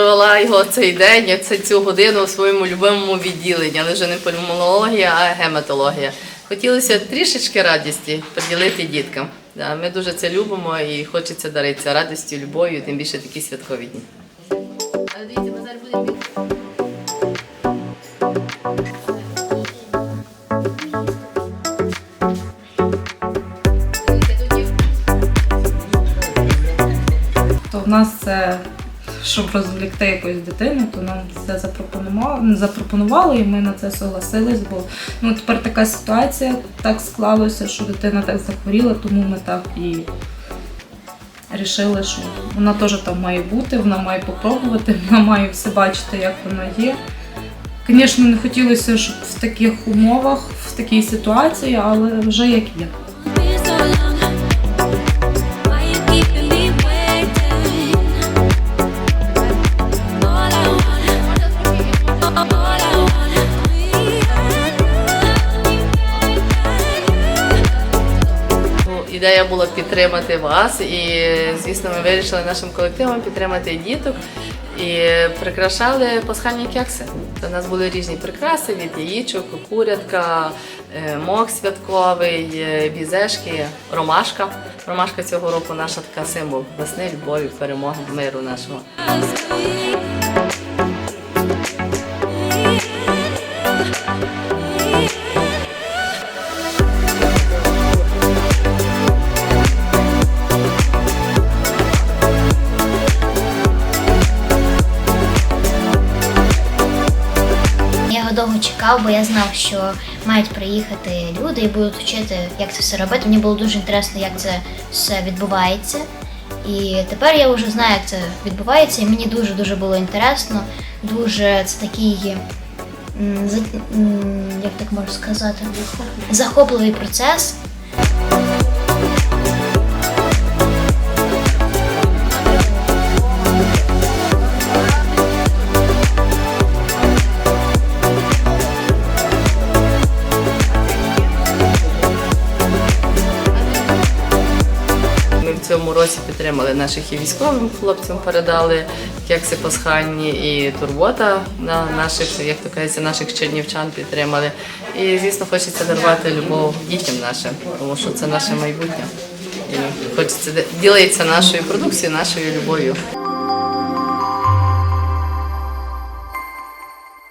я його цей день, це цю годину в своєму любимому відділенні, але вже не пульмонологія, а гематологія. Хотілося трішечки радості поділити діткам. Ми дуже це любимо і хочеться даритися радістю, любов'ю, тим більше такі святкові дні. Дивіться, ми зараз щоб розвлікти якусь дитину, то нам це запропонували, запропонували і ми на це согласились, бо ну, тепер така ситуація так склалося, що дитина так захворіла, тому ми так і рішили, що вона теж там має бути, вона має попробувати, вона має все бачити, як вона є. Звісно, не хотілося, щоб в таких умовах, в такій ситуації, але вже як є. Ідея була підтримати вас, і звісно, ми вирішили нашим колективом підтримати діток і прикрашали пасхальні кекси. У нас були різні прикраси від яєчок, курятка, е, мох святковий, е, бізешки, ромашка. Ромашка цього року наша така символ весни, любові, перемоги, миру нашого. Довго чекав, бо я знав, що мають приїхати люди і будуть вчити, як це все робити. Мені було дуже інтересно, як це все відбувається. І тепер я вже знаю, як це відбувається, і мені дуже дуже було інтересно. Дуже це такий, як так можу сказати, захопливий процес. Році підтримали наших і військовим хлопцям, передали кекси пасхальні і турбота на наших, як то кажеться, наших чернівчан підтримали. І звісно, хочеться дарувати любов дітям нашим, тому що це наше майбутнє. І хочеться ділитися нашою продукцією, нашою любов'ю.